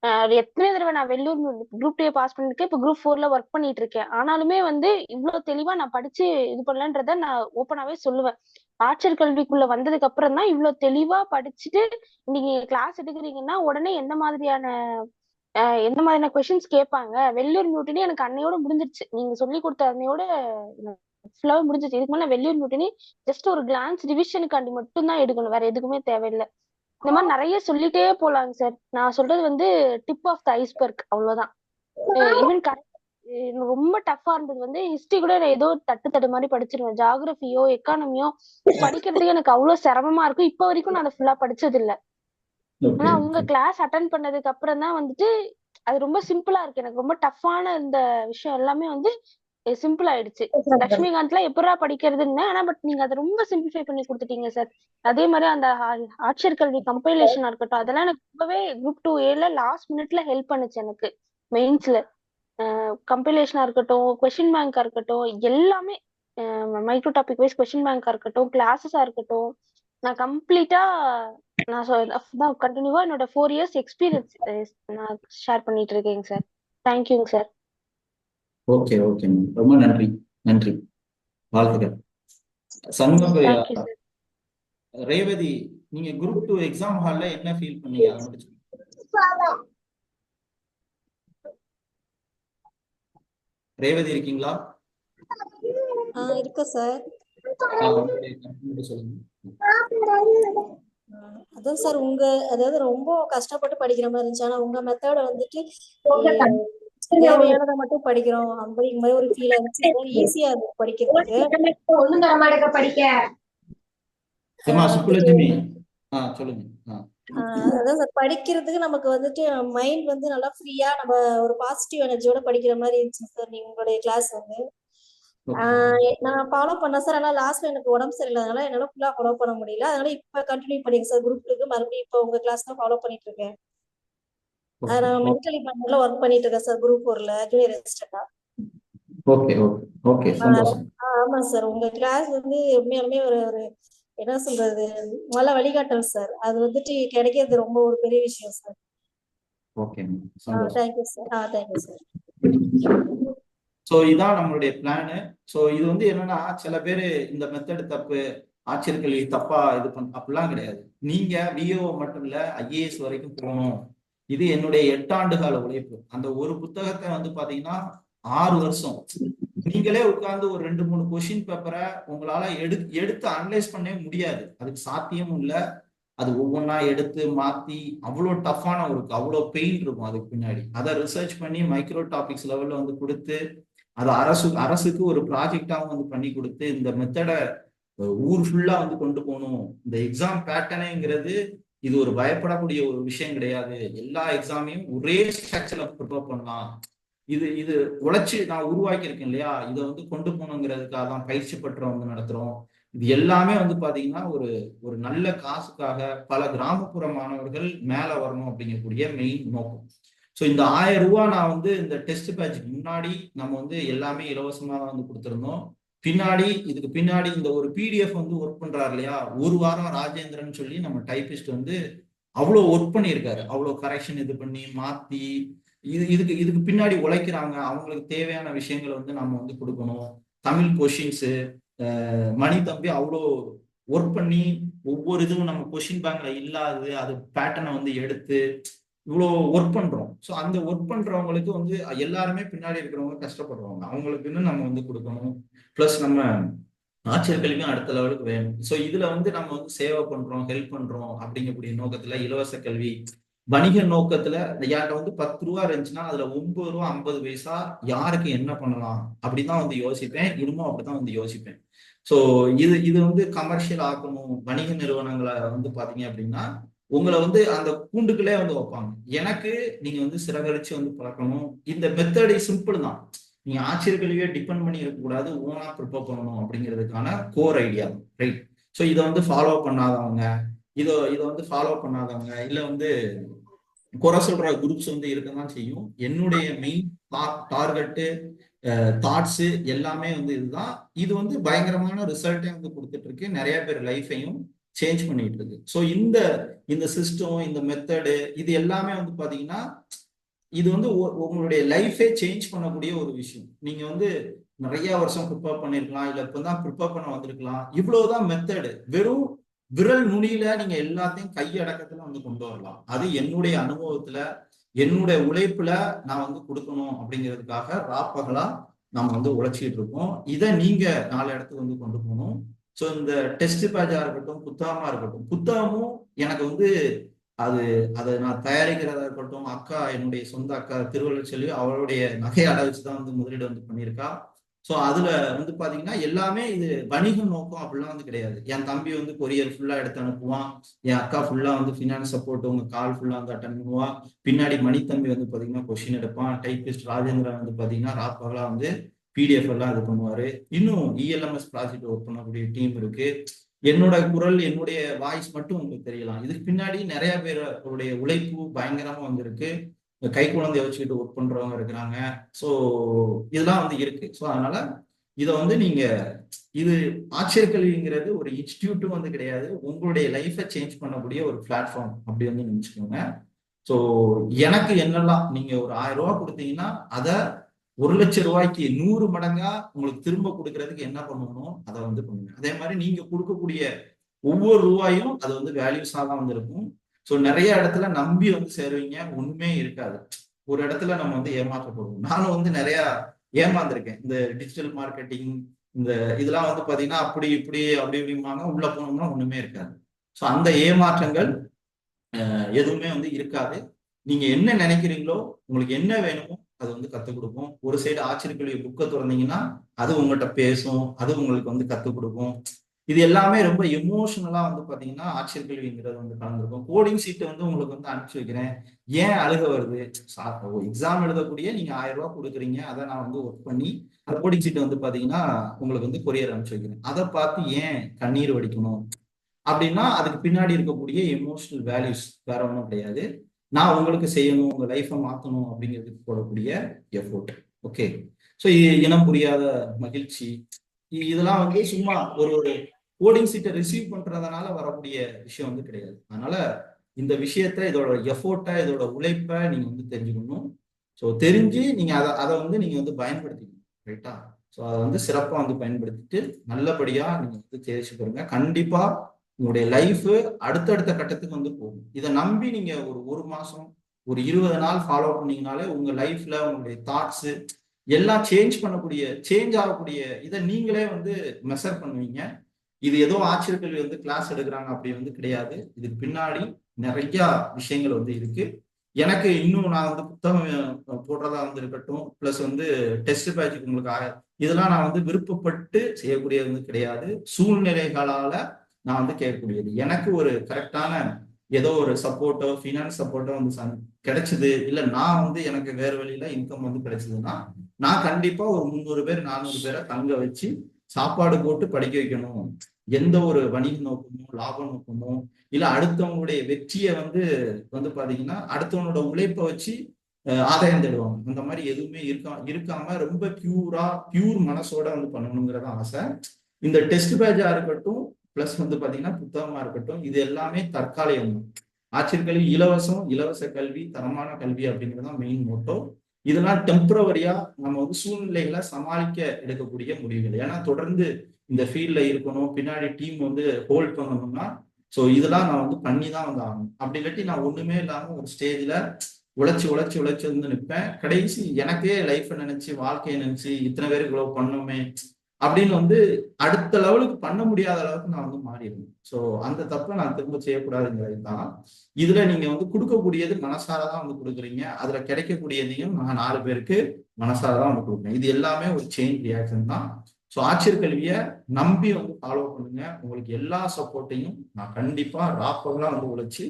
[SPEAKER 2] அது எத்தனை தடவை நான் வெள்ளூர் குரூப் டூ பாஸ் பண்ணிருக்கேன். இப்ப குரூப் ஃபோர்ல ஒர்க் பண்ணிட்டு இருக்கேன் ஆனாலுமே வந்து இவ்வளவு தெளிவா நான் படிச்சு இது பண்ணலன்றத நான் ஓப்பனாவே சொல்லுவேன். ஆட்சியர் கல்விக்குள்ள வந்ததுக்கு அப்புறம் தான் இவ்வளவு தெளிவா படிச்சுட்டு நீங்க கிளாஸ் எடுக்கிறீங்கன்னா உடனே எந்த மாதிரியான எந்த மாதிரியான கொஸ்டின்ஸ் கேட்பாங்க? வெள்ளூர் மியூட்டினி எனக்கு அன்னையோட முடிஞ்சிருச்சு. நீங்க சொல்லி கொடுத்த அன்னையோட ஃபுல்லாவே முடிஞ்சிச்சு இதுக்கு மேல வெள்ளூர் மியூட்டினி ஜஸ்ட் ஒரு கிளான்ஸ் ரிவிஷனுக்காண்டி மட்டும் தான் எடுக்கணும். வேற எதுக்குமே தேவையில்லை. இந்த மாதிரி நிறைய சொல்லிட்டே போலாங்க சார். நான் சொல்றது வந்து டிப் ஆஃப் த ஐஸ்பர்க் அவ்வளவுதான். ஈவன் ரொம்ப டஃப்பா இருந்தது. வந்து ஹிஸ்டரி கூட நான் ஏதோ தட்டு தட்டு மாதிரி படிச்சிருவேன். ஜாகிரபியோ எக்கானமியோ படிக்கிறதுக்கு எனக்கு அவ்வளவு சிரமமா இருக்கும். இப்ப வரைக்கும் நான் அதை ஃபுல்லா படிச்சது இல்ல ஆனா உங்க கிளாஸ் அட்டன் பண்ணதுக்கு அப்புறம் தான் வந்துட்டு அது ரொம்ப சிம்பிளா இருக்கு. எனக்கு ரொம்ப டஃப்பான இந்த விஷயம் எல்லாமே வந்து சிம்பிள் ஆயிடுச்சு. லட்சுமிகாந்த்ல எப்படா படிக்கிறதுன்னு ஆனா பட் நீங்க அதை ரொம்ப சிம்பிளிஃபை பண்ணி கொடுத்துட்டீங்க சார் அதே மாதிரி அந்த ஆட்சியர் கல்வி கம்பைலேஷனா இருக்கட்டும் அதெல்லாம் எனக்கு ரொம்பவே குரூப் டூ ஏல லாஸ்ட் மினிட்ல ஹெல்ப் பண்ணுச்சு எனக்கு மெயின்ஸ்ல கம்பைலேஷனா இருக்கட்டும் கொஸ்டின் பேங்கா இருக்கட்டும் எல்லாமே மைக்ரோ டாபிக் வைஸ் கொஸ்டின் பேங்கா இருக்கட்டும் கிளாஸஸா இருக்கட்டும் நான் கம்ப்ளீட்டா நான் கண்டினியூவா என்னோட ஃபோர் இயர்ஸ் எக்ஸ்பீரியன்ஸ் நான் ஷேர் பண்ணிட்டு இருக்கேங்க சார் தேங்க்யூங்க சார்
[SPEAKER 1] ஓகே ஓகே ரொம்ப நன்றி நன்றி. வாழ்த்துக்கள். சண்முக ரேவதி நீங்க குரூப் டூ எக்ஸாம் ஹால்ல என்ன ஃபீல் பண்ணீங்க? அதை மட்டும். ரேவதி இருக்கீங்களா?
[SPEAKER 3] ஆ இருக்கு சார்
[SPEAKER 1] சொல்லுங்க.
[SPEAKER 3] அதான் சார் உங்க அதாவது ரொம்ப கஷ்டப்பட்டு படிக்கிற மாதிரி இருந்துச்சு. ஆனா உங்க மெத்தட வந்துட்டு தேவையானதை மட்டும் படிக்கிறோம். அப்படிங்கிற மாதிரி ஒரு ஃபீல் இருந்துச்சு ஈஸியா இருக்கு படிக்கிறதுக்கு.
[SPEAKER 4] ஒண்ணும் தர மாட்டேங்க. படிக்க.
[SPEAKER 3] அதான் சார் படிக்கிறதுக்கு நமக்கு வந்துட்டு மைண்ட் வந்து நல்லா ஃப்ரீயா நம்ம ஒரு பாசிட்டிவ் எனர்ஜியோட படிக்கிற மாதிரி இருந்துச்சு சார் நீங்க உங்களுடைய கிளாஸ் வந்து. நான் ஃபாலோ பண்ணேன் சார் ஆனா லாஸ்ட்ல எனக்கு உடம்பு சரியில்லாதனால என்னால ஃபுல்லா ஃபாலோ பண்ண முடியல. அதனால இப்ப கண்டினியூ பண்ணிங்க சார் குரூப்புக்கு மறுபடியும் இப்போ உங்க கிளாஸ் தான் ஃபாலோ பண்ணிட்டு இருக்கேன். நான் மெடிக்கல் டிபார்ட்மெண்ட்ல ஒர்க் பண்ணிட்டு இருக்கேன் சார் குரூப் ஃபோர்ல ஜூனியர் அசிஸ்டண்டா
[SPEAKER 1] ஓகே ஓகே ஓகே சந்தோஷம்.
[SPEAKER 3] ஆமா சார் உங்க கிளாஸ் வந்து உண்மையாலுமே ஒரு ஒரு என்ன சொல்றது நல்ல வழிகாட்டல் சார் அது வந்துட்டு கிடைக்கிறது ரொம்ப ஒரு பெரிய விஷயம் sir
[SPEAKER 1] okay
[SPEAKER 3] thank you sir ah thank you sir
[SPEAKER 1] so இதான் நம்மளுடைய பிளானு ஸோ இது வந்து என்னன்னா சில பேர் இந்த மெத்தட் தப்பு ஆட்சியர் கல்வி தப்பா இது பண்ண அப்படிலாம் கிடையாது. நீங்க விஓ மட்டும் இல்ல ஐஏஎஸ் வரைக்கும் போகணும். இது என்னுடைய எட்டாண்டு கால உழைப்பு. அந்த ஒரு புத்தகத்தை வந்து பாத்தீங்கன்னா ஆறு வருஷம். நீங்களே உட்கார்ந்து ஒரு ரெண்டு மூணு கொஷின் பேப்பரை உங்களால எடு எடுத்து அனலைஸ் பண்ணவே முடியாது. அதுக்கு சாத்தியமும் இல்லை. அது ஒவ்வொன்றா எடுத்து மாத்தி அவ்வளோ டஃப்பான ஒரு அவ்வளோ பெயின் இருக்கும் அதுக்கு பின்னாடி. அதை ரிசர்ச் பண்ணி மைக்ரோ டாபிக்ஸ் லெவல்ல வந்து கொடுத்து அது அரசு அரசுக்கு ஒரு ப்ராஜெக்டாகவும் வந்து பண்ணி கொடுத்து இந்த மெத்தடை ஊர் ஃபுல்லா வந்து கொண்டு போகணும். இந்த எக்ஸாம் பேட்டர்னுங்கிறது இது ஒரு பயப்படக்கூடிய ஒரு விஷயம் கிடையாது. எல்லா எக்ஸாமையும் ஒரே ஸ்ட்ரக்சர்ல ப்ரிப்பேர் பண்ணலாம். இது இது உழைச்சி நான் உருவாக்கியிருக்கேன் இல்லையா? இதை வந்து கொண்டு போகணுங்கிறதுக்காக தான் பயிற்சி பெற்ற வந்து நடத்துறோம். இது எல்லாமே வந்து பாத்தீங்கன்னா ஒரு ஒரு நல்ல காசுக்காக பல கிராமப்புற மாணவர்கள் மேல வரணும் அப்படிங்கக்கூடிய மெயின் நோக்கம். ஸோ இந்த ஆயிரம் ரூபா நான் வந்து இந்த டெஸ்ட் பேட்சுக்கு முன்னாடி நம்ம வந்து எல்லாமே இலவசமா வந்து கொடுத்துருந்தோம். பின்னாடி இதுக்கு பின்னாடி இந்த ஒரு பிடிஎஃப் வந்து ஒர்க் பண்றாரு இல்லையா? ஒரு வாரம் ராஜேந்திரன் சொல்லி நம்ம டைபிஸ்ட் வந்து அவ்வளோ ஒர்க் பண்ணியிருக்காரு. அவ்வளோ கரெக்ஷன் இது பண்ணி மாத்தி இது இதுக்கு இதுக்கு பின்னாடி உழைக்கிறாங்க. அவங்களுக்கு தேவையான விஷயங்களை வந்து நம்ம வந்து கொடுக்கணும். தமிழ் கொஷின்ஸு மணி தம்பி அவ்வளோ ஒர்க் பண்ணி ஒவ்வொரு இதுவும் நம்ம கொஷின் பேங்க்ல இல்லாது அது பேட்டர்னை வந்து எடுத்து இவ்வளோ ஒர்க் பண்றோம். ஸோ அந்த ஒர்க் பண்றவங்களுக்கு வந்து எல்லாருமே பின்னாடி இருக்கிறவங்க கஷ்டப்படுறவங்க அவங்களுக்குன்னு நம்ம வந்து கொடுக்கணும். ப்ளஸ் நம்ம ஆட்சியர் கல்வியும் அடுத்த லெவலுக்கு வேணும். ஸோ இதுல வந்து நம்ம வந்து சேவை பண்றோம் ஹெல்ப் பண்றோம் அப்படிங்கக்கூடிய நோக்கத்துல இலவச கல்வி வணிக நோக்கத்துல யார்கிட்ட வந்து பத்து ரூபா இருந்துச்சுன்னா அதுல ஒன்பது ரூபா ஐம்பது பைசா யாருக்கு என்ன பண்ணலாம் அப்படிதான் வந்து யோசிப்பேன். இன்னமும் அப்படிதான் வந்து யோசிப்பேன். ஸோ இது இது வந்து கமர்ஷியல் ஆக்கணும். வணிக நிறுவனங்களை வந்து பாத்தீங்க அப்படின்னா உங்களை வந்து அந்த கூண்டுக்குள்ளே வந்து வைப்பாங்க. எனக்கு நீங்க வந்து சிறகரிச்சு வந்து பழக்கணும். இந்த மெத்தடு சிம்பிள் தான். நீங்க ஆட்சியர் டிபெண்ட் பண்ணி இருக்கக்கூடாது. ஓனா ப்ரிப்பேர் பண்ணணும் அப்படிங்கிறதுக்கான கோர் ஐடியா ரைட் ஸோ இதை வந்து ஃபாலோ பண்ணாதவங்க இதை இதை வந்து ஃபாலோ பண்ணாதவங்க இல்லை வந்து குறை சொல்ற குரூப்ஸ் வந்து இருக்க தான் செய்யும். என்னுடைய மெயின் டார்கெட்டு தாட்ஸு எல்லாமே வந்து இதுதான். இது வந்து பயங்கரமான ரிசல்ட்டே வந்து கொடுத்துட்டு இருக்கு. நிறைய பேர் லைஃபையும் சேஞ்ச் பண்ணிட்டு இருக்கு ஸோ இந்த இந்த சிஸ்டம் இந்த மெத்தடு இது எல்லாமே வந்து பார்த்தீங்கன்னா இது வந்து உங்களுடைய லைஃபே சேஞ்ச் பண்ணக்கூடிய ஒரு விஷயம். நீங்க வந்து நிறைய வருஷம் ப்ரிப்பேர் பண்ணிருக்கலாம் இல்ல இப்பதான் ப்ரிப்பேர் பண்ண வந்திருக்கலாம். இவ்வளவுதான் மெத்தடு வெறும் விரல் நுனியில நீங்க எல்லாத்தையும் கையடக்கத்துல வந்து கொண்டு வரலாம். அது என்னுடைய அனுபவத்துல என்னுடைய உழைப்புல நான் வந்து கொடுக்கணும் அப்படிங்கிறதுக்காக ராப்பகலா நம்ம வந்து உழைச்சிட்டு இருக்கோம். இதை நீங்க நாலு இடத்துக்கு வந்து கொண்டு போகணும். ஸோ இந்த டெஸ்ட் பேஜா இருக்கட்டும் புத்தாமா இருக்கட்டும் புத்தகமும் எனக்கு வந்து அது அதை நான் தயாரிக்கிறதா இருக்கட்டும் அக்கா என்னுடைய சொந்த அக்கா திருவள்ளுவர் செல்வி அவளுடைய நகை அளவுச்சு தான் வந்து முதலீடு வந்து பண்ணியிருக்கா. ஸோ அதுல வந்து பாத்தீங்கன்னா எல்லாமே இது வணிக நோக்கம் அப்படிலாம் வந்து கிடையாது. என் தம்பி வந்து கொரியர் ஃபுல்லா எடுத்து அனுப்புவான். என் அக்கா ஃபுல்லா வந்து ஃபினான்ஸ் சப்போர்ட் உங்க கால் ஃபுல்லா வந்து அட்டன் பண்ணுவான் பின்னாடி மணித்தம்பி வந்து பாத்தீங்கன்னா கொஷின் எடுப்பான். டைபிஸ்ட் ராஜேந்திரன் வந்து பாத்தீங்கன்னா ராப்பகலா வந்து பிடிஎஃப் எல்லாம் இது பண்ணுவாரு. இன்னும் இஎல்எம்எஸ் ப்ராஜெக்ட் ஒர்க் பண்ணக்கூடிய டீம் இருக்கு. என்னோட குரல் என்னுடைய வாய்ஸ் மட்டும் உங்களுக்கு தெரியலாம். இதுக்கு பின்னாடி நிறைய பேருடைய உழைப்பு பயங்கரமா வந்திருக்கு கை குழந்தைய வச்சுக்கிட்டு ஒர்க் பண்றவங்க இருக்கிறாங்க. ஸோ இதெல்லாம் வந்து இருக்கு. ஸோ அதனால இதை வந்து நீங்க இது ஆட்சியர்கல்விங்கிறது ஒரு இன்ஸ்டியூட்டும் வந்து கிடையாது. உங்களுடைய லைஃபை சேஞ்ச் பண்ணக்கூடிய ஒரு பிளாட்ஃபார்ம் அப்படி வந்து நினைச்சுக்கோங்க ஸோ எனக்கு என்னெல்லாம் நீங்க ஒரு ஆயிரம் ரூபா கொடுத்தீங்கன்னா அதை ஒரு லட்சம் ரூபாய்க்கு நூறு மடங்கா உங்களுக்கு திரும்ப கொடுக்கறதுக்கு என்ன பண்ணணும்? அதை வந்து பண்ணுங்க. அதே மாதிரி நீங்க கொடுக்கக்கூடிய ஒவ்வொரு ரூபாயும் அது வந்து வேல்யூஸாக தான் வந்திருக்கும் ஸோ நிறைய இடத்துல நம்பி வந்து சேருவீங்க. ஒண்ணுமே இருக்காது. ஒரு இடத்துல நம்ம வந்து ஏமாற்றப்படுவோம். நானும் வந்து நிறைய ஏமாந்துருக்கேன். இந்த டிஜிட்டல் மார்க்கெட்டிங் இந்த இதெல்லாம் வந்து பாத்தீங்கன்னா அப்படி இப்படி அப்படி இப்படிம்பாங்க. உள்ள போனோம்னா ஒண்ணுமே இருக்காது. ஸோ அந்த ஏமாற்றங்கள் எதுவுமே வந்து இருக்காது. நீங்க என்ன நினைக்கிறீங்களோ உங்களுக்கு என்ன வேணுமோ அது வந்து கற்றுக் கொடுக்கும். ஒரு சைடு ஆச்சரியக்கூடிய புக்கை திறந்தீங்கன்னா அது உங்கள்கிட்ட பேசும் அது உங்களுக்கு வந்து கற்றுக் கொடுக்கும். இது எல்லாமே ரொம்ப எமோஷனலாக வந்து பார்த்தீங்கன்னா ஆட்சியர் கல்விங்கிறது வந்து கலந்துருக்கும். கோடிங் சீட்டை வந்து உங்களுக்கு வந்து அனுப்பிச்சு வைக்கிறேன். ஏன் அழுக வருது? எக்ஸாம் எழுதக்கூடிய நீங்கள் ஆயிரம் ரூபா கொடுக்குறீங்க. அதை நான் வந்து ஒர்க் பண்ணி அந்த கோடிங் சீட்டை வந்து பார்த்தீங்கன்னா உங்களுக்கு வந்து கொரியர் அனுப்பிச்சு வைக்கிறேன். அதை பார்த்து ஏன் கண்ணீர் வடிக்கணும்? அப்படின்னா அதுக்கு பின்னாடி இருக்கக்கூடிய எமோஷனல் வேல்யூஸ் வேற ஒன்றும் கிடையாது. நான் உங்களுக்கு செய்யணும் உங்க லைஃப்பை மாற்றணும் அப்படிங்கிறதுக்கு போடக்கூடிய எஃபோர்ட் ஓகே ஸோ இனம் புரியாத மகிழ்ச்சி. இதெல்லாம் வந்து சும்மா ஒரு ஒரு கோடிங் சீட்டை ரிசீவ் பண்றதுனால வரக்கூடிய விஷயம் வந்து கிடையாது. அதனால இந்த விஷயத்த இதோட எஃபோர்ட்டை இதோட உழைப்பை நீங்க வந்து தெரிஞ்சுக்கணும். ஸோ தெரிஞ்சு நீங்க அதை அதை வந்து நீங்க வந்து பயன்படுத்திக்கணும். ரைட்டா ஸோ அதை வந்து சிறப்பாக வந்து பயன்படுத்திட்டு நல்லபடியா நீங்க வந்து தேர்ச்சி பாருங்க கண்டிப்பா உங்களுடைய லைஃப் அடுத்தடுத்த கட்டத்துக்கு வந்து போகும். இதை நம்பி நீங்க ஒரு ஒரு மாசம் ஒரு இருபது நாள் ஃபாலோ பண்ணீங்கனாலே உங்க லைஃப்ல உங்களுடைய தாட்ஸ் எல்லாம் சேஞ்ச் பண்ணக்கூடிய சேஞ்ச் ஆகக்கூடிய இதை நீங்களே வந்து மெஷர் பண்ணுவீங்க. இது ஏதோ ஆச்சரிய கல்வி வந்து கிளாஸ் எடுக்கிறாங்க அப்படி வந்து கிடையாது. இதுக்கு பின்னாடி நிறைய விஷயங்கள் வந்து இருக்கு. எனக்கு இன்னும் நான் வந்து புத்தகம் போடுறதா வந்து இருக்கட்டும். ப்ளஸ் வந்து டெஸ்ட் பேட்சுக்கு உங்களுக்கு இதெல்லாம் நான் வந்து விருப்பப்பட்டு செய்யக்கூடியது வந்து கிடையாது. சூழ்நிலைகளால நான் வந்து கேட்கக்கூடியது. எனக்கு ஒரு கரெக்டான ஏதோ ஒரு சப்போர்ட்டோ ஃபினான்ஸ் சப்போர்ட்டோ வந்து சந்- கிடைச்சது. இல்லை நான் வந்து எனக்கு வேறு வழியில இன்கம் வந்து கிடைச்சதுன்னா நான் கண்டிப்பா ஒரு முந்நூறு பேர் நானூறு பேரை தங்க வச்சு சாப்பாடு போட்டு படிக்க வைக்கணும். எந்த ஒரு வணிக நோக்கமோ லாப நோக்கமோ இல்லை அடுத்தவங்களுடைய வெற்றியை வந்து வந்து பாத்தீங்கன்னா அடுத்தவனோட உழைப்பை வச்சு ஆதாயம் தேடுவாங்க. அந்த மாதிரி எதுவுமே இருக்கா இருக்காம ரொம்ப பியூரா பியூர் மனசோட வந்து பண்ணணுங்கிறத ஆசை. இந்த டெஸ்ட் பேட்சா இருக்கட்டும் பிளஸ் வந்து பாத்தீங்கன்னா புத்தகமா இருக்கட்டும் இது எல்லாமே தற்காலிகம். தான். ஆட்சியர் கல்வி இலவசம் இலவச கல்வி தரமான கல்வி அப்படிங்கிறது தான் மெயின் மோட்டோ இதெல்லாம் டெம்பரவரியா நம்ம வந்து சூழ்நிலைகளை சமாளிக்க எடுக்கக்கூடிய முடிவுகள். ஏன்னா தொடர்ந்து இந்த ஃபீல்ட்ல இருக்கணும் பின்னாடி டீம் வந்து ஹோல்ட் பண்ணணும்னா ஸோ இதெல்லாம் நான் வந்து பண்ணி தான் வந்து ஆகணும். அப்படி இல்லாட்டி நான் ஒண்ணுமே இல்லாம ஒரு ஸ்டேஜ்ல உழைச்சி உழைச்சி உழைச்சி வந்து நிற்பேன் கடைசி எனக்கே லைஃப்பை நினைச்சு வாழ்க்கையை நினைச்சு இத்தனை பேருக்கு இவ்வளவு பண்ணோமே அப்படின்னு வந்து அடுத்த லெவலுக்கு பண்ண முடியாத அளவுக்கு நான் வந்து மாறிடுவேன். ஸோ அந்த தப்பை நான் திரும்ப செய்யக்கூடாதுங்கிறது தான் இதுல நீங்க வந்து கொடுக்கக்கூடியது மனசார தான் வந்து கொடுக்குறீங்க. அதுல கிடைக்கக்கூடியதையும் நான் நாலு பேருக்கு மனசார தான் வந்து கொடுக்குறேன். இது எல்லாமே ஒரு செயின் ரியாக்ஷன் தான். ஸோ ஆட்சியர் கல்வியை நம்பி வந்து ஃபாலோ பண்ணுங்க. உங்களுக்கு எல்லா சப்போர்ட்டையும் நான் கண்டிப்பா ராப்பெல்லாம் வந்து உழைச்சி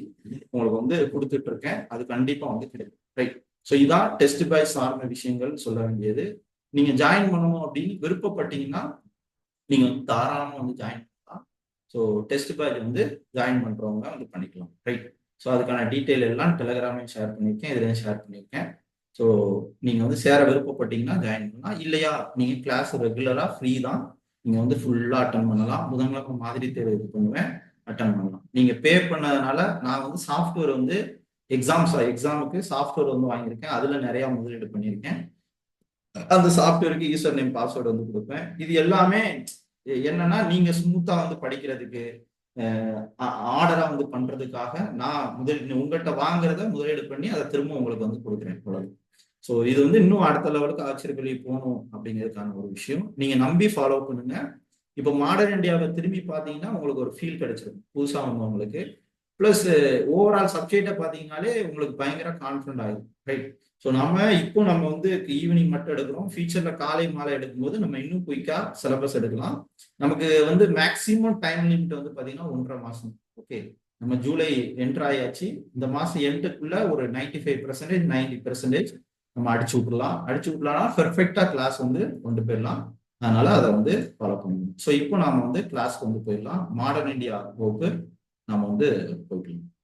[SPEAKER 1] உங்களுக்கு வந்து கொடுத்துட்டு இருக்கேன். அது கண்டிப்பா வந்து கிடைக்கும். ரைட் ஸோ இதான் டெஸ்ட் பை சார்ந்த விஷயங்கள் சொல்ல வேண்டியது. நீங்க ஜாயின் பண்ணணும் அப்படின்னு விருப்பப்பட்டீங்கன்னா நீங்க வந்து தாராளமா வந்து ஜாயின் பண்ணலாம். ஸோ டெஸ்ட் பேட்ச் வந்து ஜாயின் பண்றவங்க வந்து பண்ணிக்கலாம். ரைட் ஸோ அதுக்கான டீட்டெயில் எல்லாம் டெலகிராமையும் ஷேர் பண்ணியிருக்கேன் இதுலையும் ஷேர் பண்ணியிருக்கேன். ஸோ நீங்கள் வந்து சேர விருப்பப்பட்டீங்கன்னா ஜாயின் பண்ணலாம். இல்லையா நீங்கள் கிளாஸ் ரெகுலராக ஃப்ரீ தான். நீங்கள் வந்து ஃபுல்லாக அட்டன் பண்ணலாம். புதன்கிழமை மாதிரி தேர்வு இது பண்ணுவேன் அட்டன் பண்ணலாம். நீங்கள் பே பண்ணதுனால நான் வந்து சாஃப்ட்வேர் வந்து எக்ஸாம்ஸ் எக்ஸாமுக்கு சாஃப்ட்வேர் வந்து வாங்கியிருக்கேன். அதில் நிறையா முதலீடு பண்ணியிருக்கேன். அந்த சாஃப்ட்வேருக்கு யூசர் நேம் பாஸ்வேர்டு வந்து கொடுப்பேன். இது எல்லாமே என்னன்னா நீங்க ஸ்மூத்தா வந்து படிக்கிறதுக்கு ஆர்டரா வந்து பண்றதுக்காக நான் முதல் உங்கள்கிட்ட வாங்குறத முதலீடு பண்ணி அதை திரும்ப உங்களுக்கு வந்து கொடுக்குறேன் இவ்வளவு ஸோ இது வந்து இன்னும் அடுத்த லெவலுக்கு ஆச்சரியப்பள்ளி போகணும் அப்படிங்கிறதுக்கான ஒரு விஷயம். நீங்க நம்பி ஃபாலோ பண்ணுங்க. இப்போ மாடர்ன் இந்தியாவை திரும்பி பார்த்தீங்கன்னா உங்களுக்கு ஒரு ஃபீல் கிடைச்சிடும் வாங்குவோம் உங்களுக்கு ப்ளஸ் ஓவரால் சப்ஜெக்டை பார்த்தீங்கன்னாலே உங்களுக்கு பயங்கர கான்ஃபிடண்ட் ஆகும் ரைட் ஸோ நம்ம இப்போ நம்ம வந்து ஈவினிங் மட்டும் எடுக்கிறோம். ஃபியூச்சர்ல காலை மாலை எடுக்கும்போது நம்ம இன்னும் குயிக்கா சிலபஸ் எடுக்கலாம். நமக்கு வந்து மேக்சிமம் டைம் லிமிட் வந்து பார்த்தீங்கன்னா ஒன்றரை மாசம். ஓகே நம்ம ஜூலை என்ட்ரு ஆயாச்சு. இந்த மாசம் எண்டுக்குள்ள ஒரு ninety five percentage ninety percentage நம்ம அடிச்சு விட்டுலாம் அடிச்சு விட்டலாம்னா பெர்ஃபெக்டா கிளாஸ் வந்து கொண்டு போயிடலாம். அதனால அதை வந்து ஃபாலோ பண்ணணும். ஸோ இப்போ நாம வந்து கிளாஸ்க்கு வந்து போயிடலாம். மாடர்ன் இந்தியா வகுப்பு நம்ம வந்து போயிடலாம்.